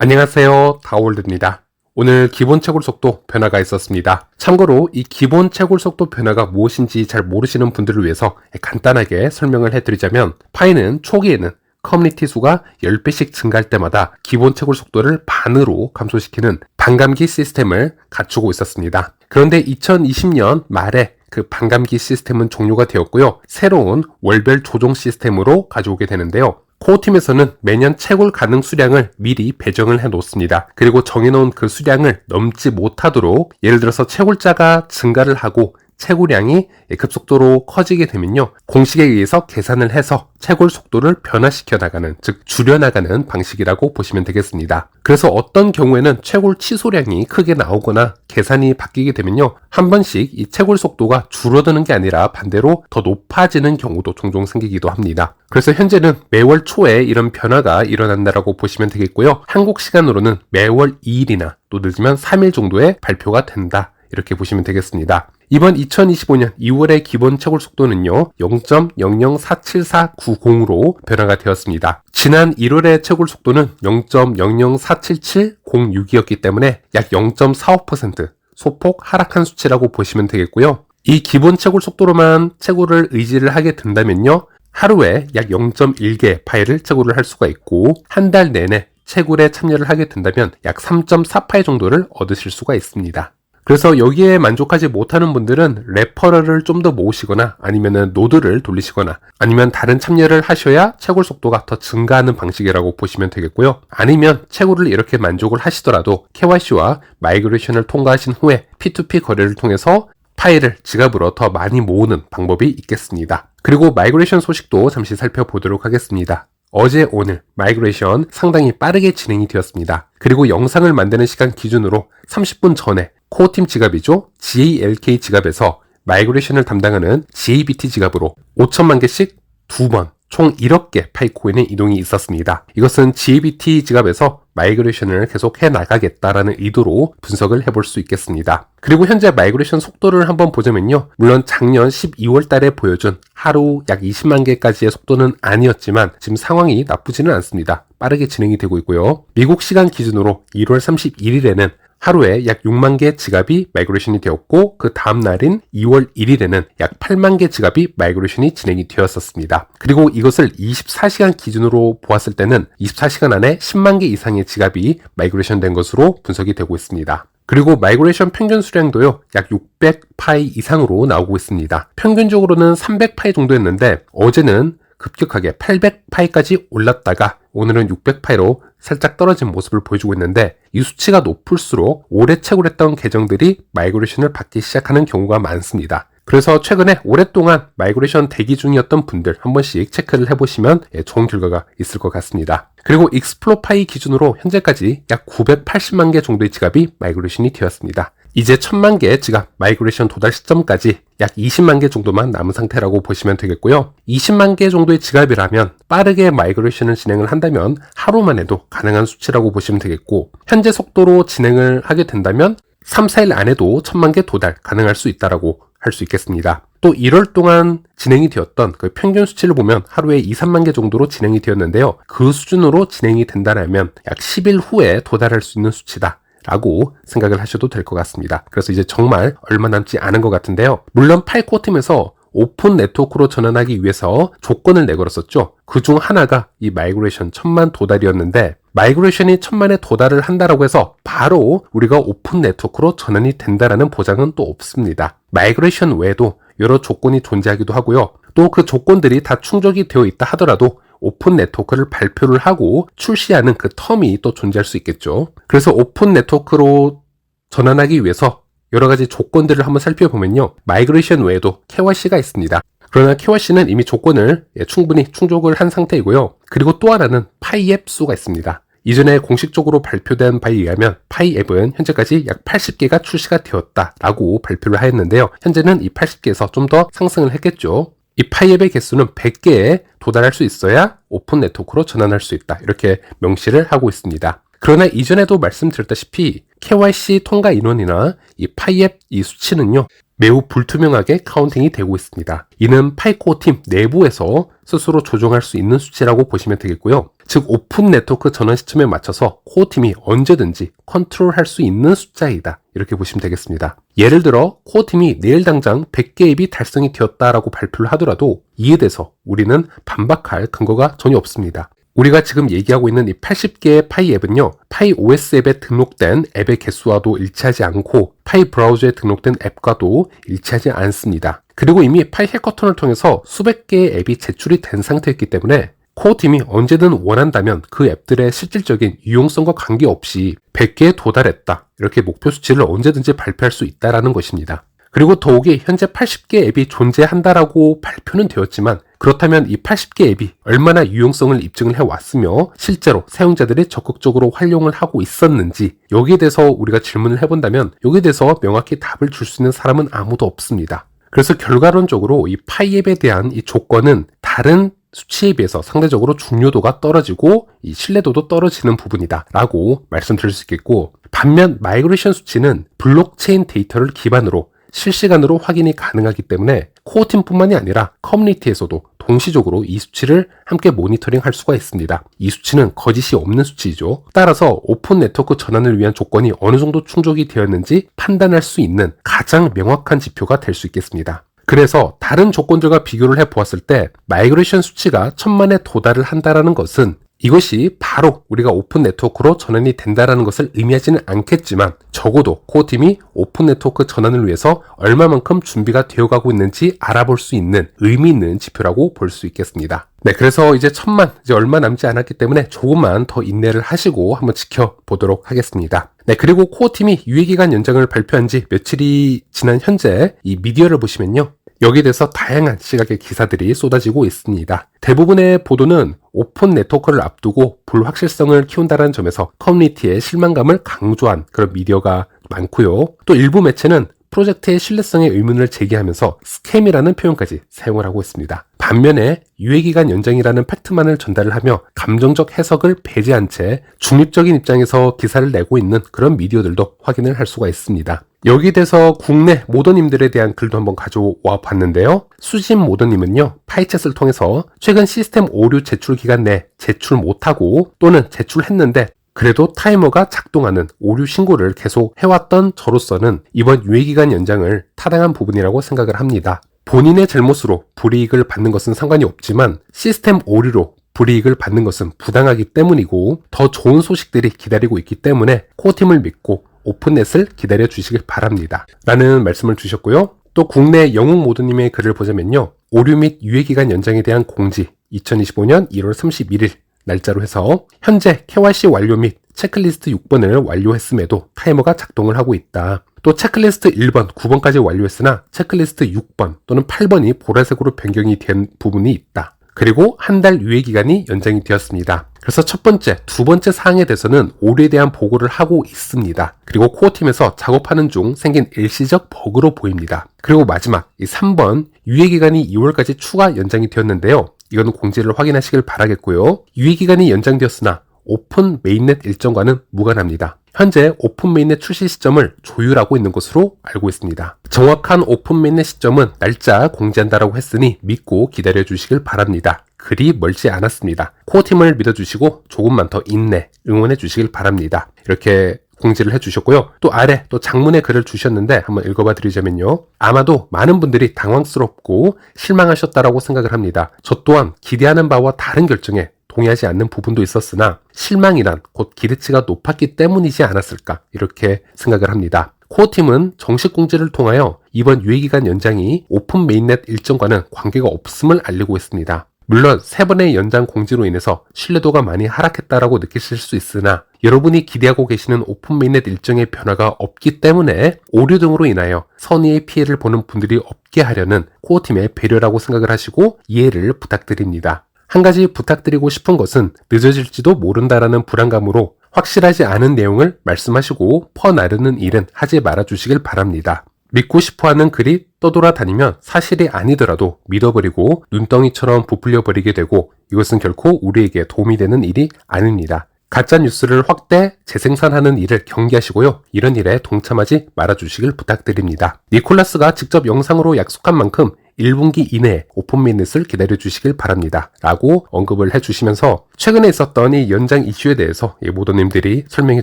안녕하세요. 다월드입니다. 오늘 기본 채굴 속도 변화가 있었습니다. 참고로 이 기본 채굴 속도 변화가 무엇인지 잘 모르시는 분들을 위해서 간단하게 설명을 해드리자면 파이는 초기에는 커뮤니티 수가 10배씩 증가할 때마다 기본 채굴 속도를 반으로 감소시키는 반감기 시스템을 갖추고 있었습니다. 그런데 2020년 말에 그 반감기 시스템은 종료가 되었고요. 새로운 월별 조정 시스템으로 가져오게 되는데요. 코어 팀에서는 매년 채굴 가능 수량을 미리 배정을 해 놓습니다. 그리고 정해놓은 그 수량을 넘지 못하도록 예를 들어서 채굴자가 증가를 하고 채굴량이 급속도로 커지게 되면요. 공식에 의해서 계산을 해서 채굴 속도를 변화시켜 나가는, 즉 줄여나가는 방식이라고 보시면 되겠습니다. 그래서 어떤 경우에는 채굴 취소량이 크게 나오거나 계산이 바뀌게 되면요. 한 번씩 이 채굴 속도가 줄어드는 게 아니라 반대로 더 높아지는 경우도 종종 생기기도 합니다. 그래서 현재는 매월 초에 이런 변화가 일어난다라고 보시면 되겠고요. 한국 시간으로는 매월 2일이나 또 늦으면 3일 정도의 발표가 된다. 이렇게 보시면 되겠습니다. 이번 2025년 2월의 기본 채굴 속도는요, 0.00474990으로 변화가 되었습니다. 지난 1월의 채굴 속도는 0.00477006이었기 때문에 약 0.45% 소폭 하락한 수치라고 보시면 되겠고요. 이 기본 채굴 속도로만 채굴을 의지를 하게 된다면요, 하루에 약 0.1개 파일을 채굴을 할 수가 있고, 한 달 내내 채굴에 참여를 하게 된다면 약 3.4파일 정도를 얻으실 수가 있습니다. 그래서 여기에 만족하지 못하는 분들은 레퍼럴을 좀 더 모으시거나 아니면은 노드를 돌리시거나 아니면 다른 참여를 하셔야 채굴 속도가 더 증가하는 방식이라고 보시면 되겠고요. 아니면 채굴을 이렇게 만족을 하시더라도 KYC와 마이그레이션을 통과하신 후에 P2P 거래를 통해서 파일을 지갑으로 더 많이 모으는 방법이 있겠습니다. 그리고 마이그레이션 소식도 잠시 살펴보도록 하겠습니다. 어제 오늘 마이그레이션 상당히 빠르게 진행이 되었습니다. 그리고 영상을 만드는 시간 기준으로 30분 전에 코어팀 지갑이죠. GALK 지갑에서 마이그레이션을 담당하는 GABT 지갑으로 5천만 개씩 두 번, 총 1억 개 파이코인의 이동이 있었습니다. 이것은 GABT 지갑에서 마이그레이션을 계속 해 나가겠다라는 의도로 분석을 해볼 수 있겠습니다. 그리고 현재 마이그레이션 속도를 한번 보자면요. 물론 작년 12월 달에 보여준 하루 약 20만 개까지의 속도는 아니었지만 지금 상황이 나쁘지는 않습니다. 빠르게 진행이 되고 있고요. 미국 시간 기준으로 1월 31일에는 하루에 약 6만 개 지갑이 마이그레이션이 되었고 그 다음 날인 2월 1일에는 약 8만 개 지갑이 마이그레이션이 진행이 되었었습니다. 그리고 이것을 24시간 기준으로 보았을 때는 24시간 안에 10만 개 이상의 지갑이 마이그레이션 된 것으로 분석이 되고 있습니다. 그리고 마이그레이션 평균 수량도요, 약 600파이 이상으로 나오고 있습니다. 평균적으로는 300파이 정도였는데, 어제는 급격하게 800파이까지 올랐다가 오늘은 600파이로 살짝 떨어진 모습을 보여주고 있는데 이 수치가 높을수록 오래 채굴했던 계정들이 마이그레이션을 받기 시작하는 경우가 많습니다. 그래서 최근에 오랫동안 마이그레이션 대기 중이었던 분들 한 번씩 체크를 해보시면 예, 좋은 결과가 있을 것 같습니다. 그리고 익스플로파이 기준으로 현재까지 약 980만 개 정도의 지갑이 마이그레이션이 되었습니다. 이제 1000만 개의 지갑 마이그레이션 도달 시점까지 약 20만 개 정도만 남은 상태라고 보시면 되겠고요. 20만 개 정도의 지갑이라면 빠르게 마이그레이션을 진행을 한다면 하루만 해도 가능한 수치라고 보시면 되겠고 현재 속도로 진행을 하게 된다면 3, 4일 안에도 1000만 개 도달 가능할 수 있다라고 할 수 있겠습니다. 또 1월 동안 진행이 되었던 그 평균 수치를 보면 하루에 2, 3만 개 정도로 진행이 되었는데요. 그 수준으로 진행이 된다면 약 10일 후에 도달할 수 있는 수치다. 라고 생각을 하셔도 될 것 같습니다. 그래서 이제 정말 얼마 남지 않은 것 같은데요. 물론 팔코팀에서 오픈 네트워크로 전환하기 위해서 조건을 내걸었었죠. 그 중 하나가 이 마이그레이션 천만 도달이었는데 마이그레이션이 천만에 도달을 한다라고 해서 바로 우리가 오픈 네트워크로 전환이 된다라는 보장은 또 없습니다. 마이그레이션 외에도 여러 조건이 존재하기도 하고요. 또 그 조건들이 다 충족이 되어 있다 하더라도 오픈 네트워크를 발표를 하고 출시하는 그 텀이 또 존재할 수 있겠죠. 그래서 오픈 네트워크로 전환하기 위해서 여러 가지 조건들을 한번 살펴보면요. 마이그레이션 외에도 KYC가 있습니다. 그러나 KYC는 이미 조건을 예, 충분히 충족을 한 상태이고요. 그리고 또 하나는 파이앱 수가 있습니다. 이전에 공식적으로 발표된 바에 의하면 파이 앱은 현재까지 약 80개가 출시가 되었다라고 발표를 하였는데요. 현재는 이 80개에서 좀 더 상승을 했겠죠. 이 파이앱의 개수는 100개에 도달할 수 있어야 오픈 네트워크로 전환할 수 있다. 이렇게 명시를 하고 있습니다. 그러나 이전에도 말씀드렸다시피 KYC 통과 인원이나 이 파이앱 이 수치는요. 매우 불투명하게 카운팅이 되고 있습니다. 이는 파이코어 팀 내부에서 스스로 조정할 수 있는 수치라고 보시면 되겠고요. 즉 오픈 네트워크 전환 시점에 맞춰서 코어 팀이 언제든지 컨트롤할 수 있는 숫자이다. 이렇게 보시면 되겠습니다. 예를 들어 코어 팀이 내일 당장 100개 앱이 달성이 되었다라고 발표를 하더라도 이에 대해서 우리는 반박할 근거가 전혀 없습니다. 우리가 지금 얘기하고 있는 이 80개의 파이 앱은요, 파이 OS 앱에 등록된 앱의 개수와도 일치하지 않고 파이 브라우저에 등록된 앱과도 일치하지 않습니다. 그리고 이미 파이 해커톤을 통해서 수백 개의 앱이 제출이 된 상태였기 때문에 코어 팀이 언제든 원한다면 그 앱들의 실질적인 유용성과 관계없이 100개에 도달했다. 이렇게 목표 수치를 언제든지 발표할 수 있다라는 것입니다. 그리고 더욱이 현재 80개 앱이 존재한다라고 발표는 되었지만 그렇다면 이 80개 앱이 얼마나 유용성을 입증을 해왔으며 실제로 사용자들이 적극적으로 활용을 하고 있었는지 여기에 대해서 우리가 질문을 해본다면 여기에 대해서 명확히 답을 줄 수 있는 사람은 아무도 없습니다. 그래서 결과론적으로 이 파이앱에 대한 이 조건은 다른 수치에 비해서 상대적으로 중요도가 떨어지고 이 신뢰도도 떨어지는 부분이다 라고 말씀드릴 수 있겠고 반면 마이그레이션 수치는 블록체인 데이터를 기반으로 실시간으로 확인이 가능하기 때문에 코어팀뿐만이 아니라 커뮤니티에서도 동시적으로 이 수치를 함께 모니터링 할 수가 있습니다. 이 수치는 거짓이 없는 수치이죠. 따라서 오픈 네트워크 전환을 위한 조건이 어느 정도 충족이 되었는지 판단할 수 있는 가장 명확한 지표가 될 수 있겠습니다. 그래서 다른 조건들과 비교를 해 보았을 때 마이그레이션 수치가 천만에 도달을 한다라는 것은 이것이 바로 우리가 오픈 네트워크로 전환이 된다라는 것을 의미하지는 않겠지만 적어도 코어팀이 오픈 네트워크 전환을 위해서 얼마만큼 준비가 되어가고 있는지 알아볼 수 있는 의미 있는 지표라고 볼 수 있겠습니다. 네, 그래서 이제 천만 이제 얼마 남지 않았기 때문에 조금만 더 인내를 하시고 한번 지켜보도록 하겠습니다. 네, 그리고 코어 팀이 유예기간 연장을 발표한 지 며칠이 지난 현재 이 미디어를 보시면요. 여기에 대해서 다양한 시각의 기사들이 쏟아지고 있습니다. 대부분의 보도는 오픈 네트워크를 앞두고 불확실성을 키운다는 점에서 커뮤니티의 실망감을 강조한 그런 미디어가 많고요. 또 일부 매체는 프로젝트의 신뢰성에 의문을 제기하면서 스캠이라는 표현까지 사용을 하고 있습니다. 반면에 유예기간 연장이라는 팩트만을 전달을 하며 감정적 해석을 배제한 채 중립적인 입장에서 기사를 내고 있는 그런 미디어들도 확인을 할 수가 있습니다. 여기 대해서 국내 모더님들에 대한 글도 한번 가져와 봤는데요. 수진 모더님은요, 파이챗을 통해서 최근 시스템 오류 제출 기간 내 제출 못하고 또는 제출했는데 그래도 타이머가 작동하는 오류 신고를 계속 해왔던 저로서는 이번 유예기간 연장을 타당한 부분이라고 생각을 합니다. 본인의 잘못으로 불이익을 받는 것은 상관이 없지만 시스템 오류로 불이익을 받는 것은 부당하기 때문이고 더 좋은 소식들이 기다리고 있기 때문에 코어팀을 믿고 오픈넷을 기다려 주시길 바랍니다. 라는 말씀을 주셨고요. 또 국내 영웅 모드님의 글을 보자면요. 오류 및 유예기간 연장에 대한 공지 2025년 1월 31일 날짜로 해서 현재 KYC 완료 및 체크리스트 6번을 완료했음에도 타이머가 작동을 하고 있다. 또 체크리스트 1번, 9번까지 완료했으나 체크리스트 6번 또는 8번이 보라색으로 변경이 된 부분이 있다. 그리고 한 달 유예 기간이 연장이 되었습니다. 그래서 첫 번째, 두 번째 사항에 대해서는 오류에 대한 보고를 하고 있습니다. 그리고 코어 팀에서 작업하는 중 생긴 일시적 버그로 보입니다. 그리고 마지막, 이 3번, 유예 기간이 2월까지 추가 연장이 되었는데요. 이거는 공지를 확인하시길 바라겠고요. 유예 기간이 연장되었으나 오픈 메인넷 일정과는 무관합니다. 현재 오픈 메인넷 출시 시점을 조율하고 있는 것으로 알고 있습니다. 정확한 오픈 메인넷 시점은 날짜 공지한다라고 했으니 믿고 기다려 주시길 바랍니다. 그리 멀지 않았습니다. 코어팀을 믿어주시고 조금만 더 인내, 응원해 주시길 바랍니다. 이렇게 공지를 해주셨고요. 또 아래 또 장문의 글을 주셨는데 한번 읽어봐 드리자면요. 아마도 많은 분들이 당황스럽고 실망하셨다라고 생각을 합니다. 저 또한 기대하는 바와 다른 결정에 동의하지 않는 부분도 있었으나 실망이란 곧 기대치가 높았기 때문이지 않았을까 이렇게 생각을 합니다. 코어팀은 정식 공지를 통하여 이번 유예기간 연장이 오픈 메인넷 일정과는 관계가 없음을 알리고 있습니다. 물론 세 번의 연장 공지로 인해서 신뢰도가 많이 하락했다라고 느끼실 수 있으나 여러분이 기대하고 계시는 오픈 메인넷 일정의 변화가 없기 때문에 오류 등으로 인하여 선의의 피해를 보는 분들이 없게 하려는 코어팀의 배려라고 생각을 하시고 이해를 부탁드립니다. 한 가지 부탁드리고 싶은 것은 늦어질지도 모른다라는 불안감으로 확실하지 않은 내용을 말씀하시고 퍼나르는 일은 하지 말아 주시길 바랍니다. 믿고 싶어 하는 글이 떠돌아다니면 사실이 아니더라도 믿어버리고 눈덩이처럼 부풀려 버리게 되고 이것은 결코 우리에게 도움이 되는 일이 아닙니다. 가짜 뉴스를 확대 재생산하는 일을 경계하시고요. 이런 일에 동참하지 말아주시길 부탁드립니다. 니콜라스가 직접 영상으로 약속한 만큼 1분기 이내에 오픈 미닛을 기다려 주시길 바랍니다. 라고 언급을 해 주시면서 최근에 있었던 이 연장 이슈에 대해서 이 모더님들이 설명해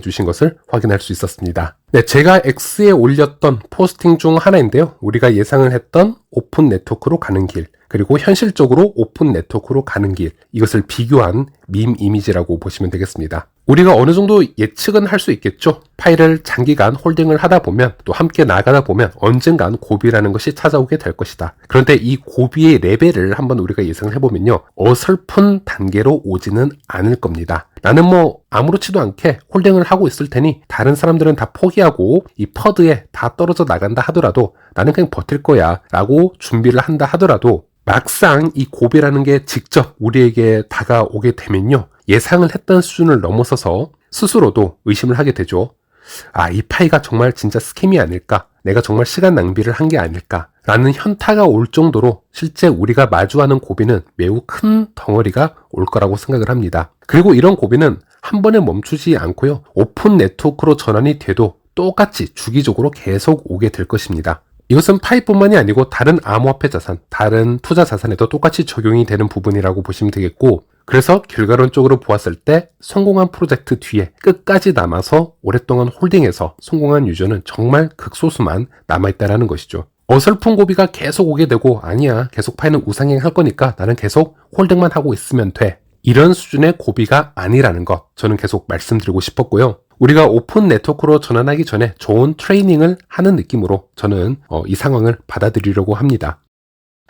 주신 것을 확인할 수 있었습니다. 네, 제가 X에 올렸던 포스팅 중 하나인데요. 우리가 예상을 했던 오픈 네트워크로 가는 길, 그리고 현실적으로 오픈 네트워크로 가는 길, 이것을 비교한 밈 이미지라고 보시면 되겠습니다. 우리가 어느 정도 예측은 할 수 있겠죠. 파일을 장기간 홀딩을 하다 보면 또 함께 나가다 보면 언젠간 고비라는 것이 찾아오게 될 것이다. 그런데 이 고비의 레벨을 한번 우리가 예상을 해보면요. 어설픈 단계로 오지는 않을 겁니다. 나는 뭐 아무렇지도 않게 홀딩을 하고 있을 테니 다른 사람들은 다 포기하고 이 퍼드에 다 떨어져 나간다 하더라도 나는 그냥 버틸 거야 라고 준비를 한다 하더라도 막상 이 고비라는 게 직접 우리에게 다가오게 되면요. 예상을 했던 수준을 넘어서서 스스로도 의심을 하게 되죠. 아, 이 파이가 정말 진짜 스캠이 아닐까? 내가 정말 시간 낭비를 한 게 아닐까? 라는 현타가 올 정도로 실제 우리가 마주하는 고비는 매우 큰 덩어리가 올 거라고 생각을 합니다. 그리고 이런 고비는 한 번에 멈추지 않고요. 오픈 네트워크로 전환이 돼도 똑같이 주기적으로 계속 오게 될 것입니다. 이것은 파이뿐만이 아니고 다른 암호화폐 자산, 다른 투자 자산에도 똑같이 적용이 되는 부분이라고 보시면 되겠고, 그래서 결과론적으로 보았을 때 성공한 프로젝트 뒤에 끝까지 남아서 오랫동안 홀딩해서 성공한 유저는 정말 극소수만 남아있다라는 것이죠. 어설픈 고비가 계속 오게 되고 아니야 계속 파이는 우상행 할 거니까 나는 계속 홀딩만 하고 있으면 돼. 이런 수준의 고비가 아니라는 것 저는 계속 말씀드리고 싶었고요. 우리가 오픈 네트워크로 전환하기 전에 좋은 트레이닝을 하는 느낌으로 저는 어, 이 상황을 받아들이려고 합니다.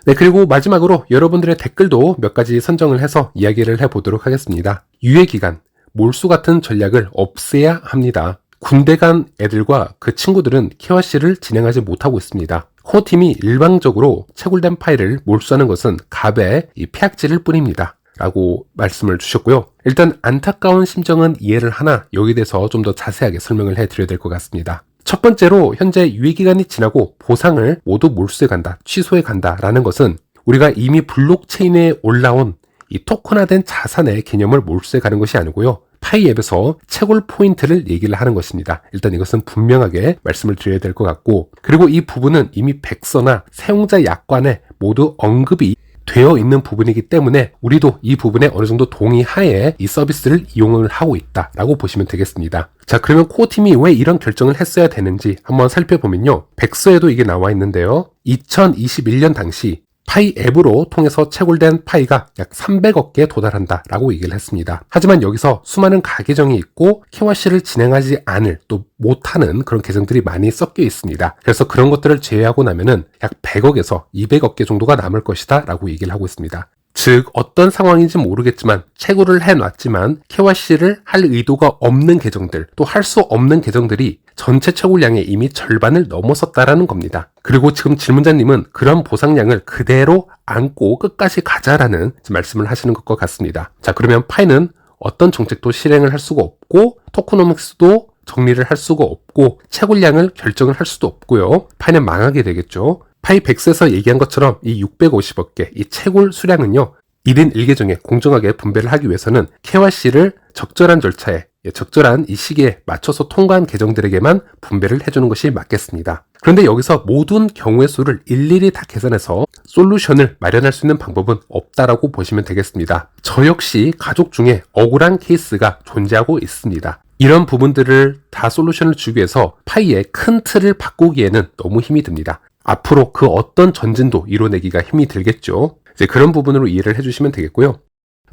네, 그리고 마지막으로 여러분들의 댓글도 몇 가지 선정을 해서 이야기를 해보도록 하겠습니다. 유예 기간, 몰수 같은 전략을 없애야 합니다. 군대 간 애들과 그 친구들은 KYC를 진행하지 못하고 있습니다. 코어팀이 일방적으로 채굴된 파일을 몰수하는 것은 갑의 이 폐악질일 뿐입니다. 라고 말씀을 주셨고요. 일단 안타까운 심정은 이해를 하나 여기에 대해서 좀 더 자세하게 설명을 해드려야 될 것 같습니다. 첫 번째로 현재 유예기간이 지나고 보상을 모두 몰수해 간다, 취소해 간다 라는 것은 우리가 이미 블록체인에 올라온 이 토큰화된 자산의 개념을 몰수해 가는 것이 아니고요. 파이 앱에서 채굴 포인트를 얘기를 하는 것입니다. 일단 이것은 분명하게 말씀을 드려야 될 것 같고, 그리고 이 부분은 이미 백서나 사용자 약관에 모두 언급이 되어 있는 부분이기 때문에 우리도 이 부분에 어느 정도 동의하에 이 서비스를 이용을 하고 있다라고 보시면 되겠습니다. 자, 그러면 코어 팀이 왜 이런 결정을 했어야 되는지 한번 살펴보면요. 백서에도 이게 나와 있는데요. 2021년 당시 파이 앱으로 통해서 채굴된 파이가 약 300억 개에 도달한다라고 얘기를 했습니다. 하지만 여기서 수많은 가계정이 있고 KYC를 진행하지 않을 또 못하는 그런 계정들이 많이 섞여 있습니다. 그래서 그런 것들을 제외하고 나면은 약 100억에서 200억 개 정도가 남을 것이다라고 얘기를 하고 있습니다. 즉 어떤 상황인지 모르겠지만 채굴을 해놨지만 KYC를 할 의도가 없는 계정들 또 할 수 없는 계정들이 전체 채굴량의 이미 절반을 넘어섰다라는 겁니다. 그리고 지금 질문자님은 그런 보상량을 그대로 안고 끝까지 가자라는 말씀을 하시는 것과 같습니다. 자 그러면 파이는 어떤 정책도 실행을 할 수가 없고 토크노믹스도 정리를 할 수가 없고 채굴량을 결정을 할 수도 없고요. 파이는 망하게 되겠죠. 파이 백스에서 얘기한 것처럼 이 650억 개, 이 채굴 수량은요, 1인 1계정에 공정하게 분배를 하기 위해서는 KYC를 적절한 절차에 예, 적절한 이 시기에 맞춰서 통과한 계정들에게만 분배를 해주는 것이 맞겠습니다. 그런데 여기서 모든 경우의 수를 일일이 다 계산해서 솔루션을 마련할 수 있는 방법은 없다라고 보시면 되겠습니다. 저 역시 가족 중에 억울한 케이스가 존재하고 있습니다. 이런 부분들을 다 솔루션을 주기 위해서 파이의 큰 틀을 바꾸기에는 너무 힘이 듭니다. 앞으로 그 어떤 전진도 이뤄내기가 힘이 들겠죠. 이제 그런 부분으로 이해를 해주시면 되겠고요.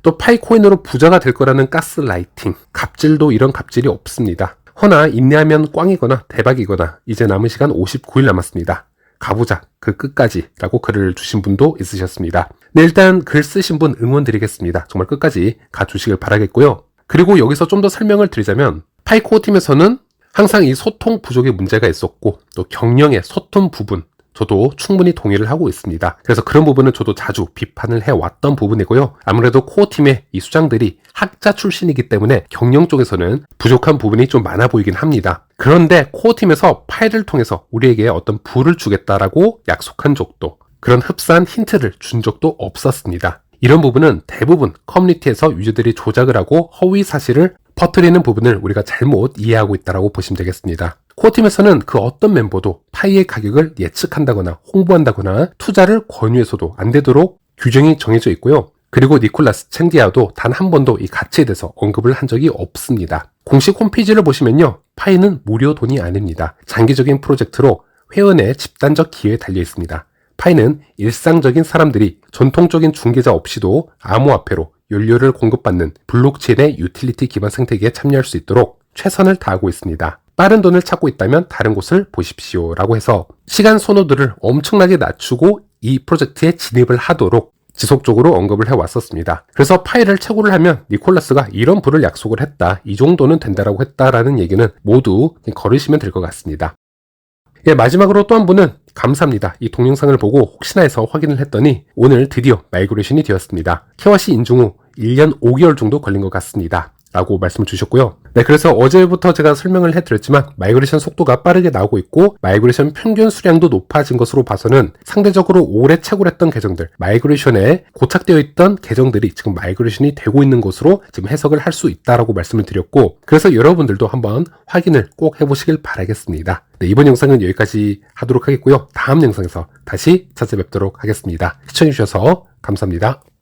또 파이코인으로 부자가 될 거라는 가스라이팅, 갑질도 이런 갑질이 없습니다. 허나 인내하면 꽝이거나 대박이거나 이제 남은 시간 59일 남았습니다. 가보자 그 끝까지 라고 글을 주신 분도 있으셨습니다. 네 일단 글 쓰신 분 응원 드리겠습니다. 정말 끝까지 가주시길 바라겠고요. 그리고 여기서 좀 더 설명을 드리자면 파이코어 팀에서는 항상 이 소통 부족의 문제가 있었고 또 경영의 소통 부분 저도 충분히 동의를 하고 있습니다. 그래서 그런 부분은 저도 자주 비판을 해왔던 부분이고요. 아무래도 코어 팀의 이 수장들이 학자 출신이기 때문에 경영 쪽에서는 부족한 부분이 좀 많아 보이긴 합니다. 그런데 코어 팀에서 파일을 통해서 우리에게 어떤 부를 주겠다라고 약속한 적도 그런 흡사한 힌트를 준 적도 없었습니다. 이런 부분은 대부분 커뮤니티에서 유저들이 조작을 하고 허위 사실을 퍼뜨리는 부분을 우리가 잘못 이해하고 있다고 보시면 되겠습니다. 코어팀에서는 그 어떤 멤버도 파이의 가격을 예측한다거나 홍보한다거나 투자를 권유해서도 안 되도록 규정이 정해져 있고요. 그리고 니콜라스 챙디아도 단 한 번도 이 가치에 대해서 언급을 한 적이 없습니다. 공식 홈페이지를 보시면요. 파이는 무료 돈이 아닙니다. 장기적인 프로젝트로 회원의 집단적 기회에 달려 있습니다. 파이는 일상적인 사람들이 전통적인 중개자 없이도 암호화폐로 연료를 공급받는 블록체인의 유틸리티 기반 생태계에 참여할 수 있도록 최선을 다하고 있습니다. 빠른 돈을 찾고 있다면 다른 곳을 보십시오. 라고 해서 시간 선호도를 엄청나게 낮추고 이 프로젝트에 진입을 하도록 지속적으로 언급을 해왔었습니다. 그래서 파일을 채굴을 하면 니콜라스가 이런 부를 약속을 했다. 이 정도는 된다라고 했다라는 얘기는 모두 걸으시면 될 것 같습니다. 예, 마지막으로 또 한 분은 감사합니다. 이 동영상을 보고 혹시나 해서 확인을 했더니 오늘 드디어 마이그레이션이 되었습니다. KYC 인증 후 1년 5개월 정도 걸린 것 같습니다. 라고 말씀을 주셨고요. 네, 그래서 어제부터 제가 설명을 해드렸지만 마이그레이션 속도가 빠르게 나오고 있고 마이그레이션 평균 수량도 높아진 것으로 봐서는 상대적으로 오래 채굴했던 계정들, 마이그레이션에 고착되어 있던 계정들이 지금 마이그레이션이 되고 있는 것으로 지금 해석을 할 수 있다라고 말씀을 드렸고 그래서 여러분들도 한번 확인을 꼭 해보시길 바라겠습니다. 네, 이번 영상은 여기까지 하도록 하겠고요. 다음 영상에서 다시 찾아뵙도록 하겠습니다. 시청해주셔서 감사합니다.